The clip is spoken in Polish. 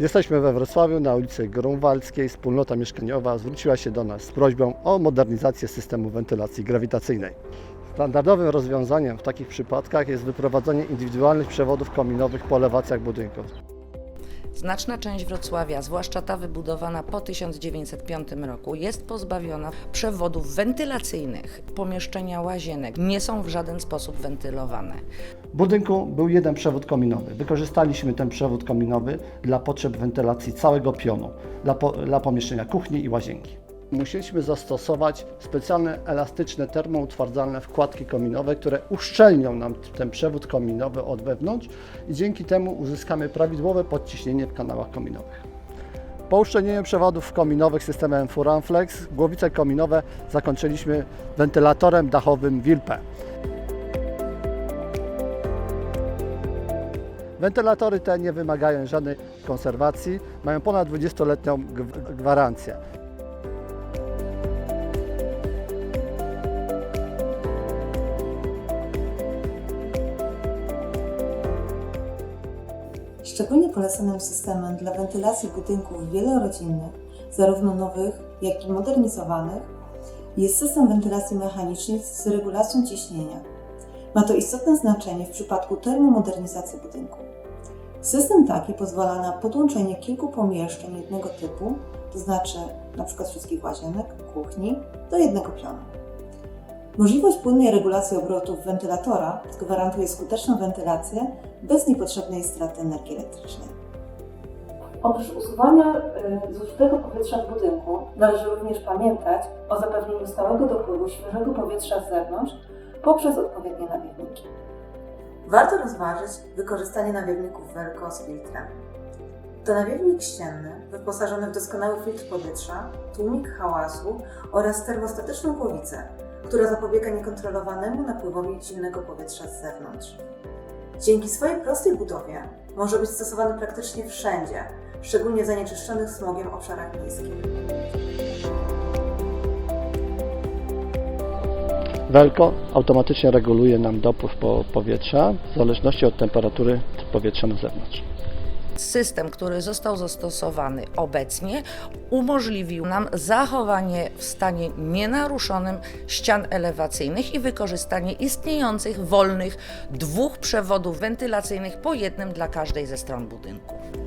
Jesteśmy we Wrocławiu na ulicy Grunwaldzkiej. Wspólnota mieszkaniowa zwróciła się do nas z prośbą o modernizację systemu wentylacji grawitacyjnej. Standardowym rozwiązaniem w takich przypadkach jest wyprowadzenie indywidualnych przewodów kominowych po elewacjach budynków. Znaczna część Wrocławia, zwłaszcza ta wybudowana po 1905 roku, jest pozbawiona przewodów wentylacyjnych. Pomieszczenia łazienek nie są w żaden sposób wentylowane. W budynku był jeden przewód kominowy. Wykorzystaliśmy ten przewód kominowy dla potrzeb wentylacji całego pionu, dla, po, dla pomieszczenia kuchni i łazienki. Musieliśmy zastosować specjalne elastyczne termoutwardzalne wkładki kominowe, które uszczelnią nam ten przewód kominowy od wewnątrz i dzięki temu uzyskamy prawidłowe podciśnienie w kanałach kominowych. Po uszczelnieniu przewodów kominowych systemem Furanflex głowice kominowe zakończyliśmy wentylatorem dachowym Wilpe. Wentylatory te nie wymagają żadnej konserwacji, mają ponad 20-letnią gw- gwarancję. Szczególnie polecanym systemem dla wentylacji budynków wielorodzinnych, zarówno nowych, jak i modernizowanych, jest system wentylacji mechanicznej z regulacją ciśnienia. Ma to istotne znaczenie w przypadku termomodernizacji budynku. System taki pozwala na podłączenie kilku pomieszczeń jednego typu, to znaczy np. wszystkich łazienek, kuchni, do jednego pionu. Możliwość płynnej regulacji obrotów wentylatora gwarantuje skuteczną wentylację bez niepotrzebnej straty energii elektrycznej. Oprócz usuwania y, zużytego powietrza w budynku, należy również pamiętać o zapewnieniu stałego dopływu świeżego powietrza z zewnątrz poprzez odpowiednie nawiewniki. Warto rozważyć wykorzystanie nawiewników Velco z filtrem. To nawiewnik ścienny wyposażony w doskonały filtr powietrza, tłumik hałasu oraz termostatyczną głowicę, która zapobiega niekontrolowanemu napływowi zimnego powietrza z zewnątrz. Dzięki swojej prostej budowie może być stosowany praktycznie wszędzie, szczególnie w zanieczyszczonych smogiem obszarach miejskich. Welko automatycznie reguluje nam dopływ po powietrza w zależności od temperatury powietrza na zewnątrz. System, który został zastosowany obecnie, umożliwił nam zachowanie w stanie nienaruszonym ścian elewacyjnych i wykorzystanie istniejących wolnych dwóch przewodów wentylacyjnych po jednym dla każdej ze stron budynku.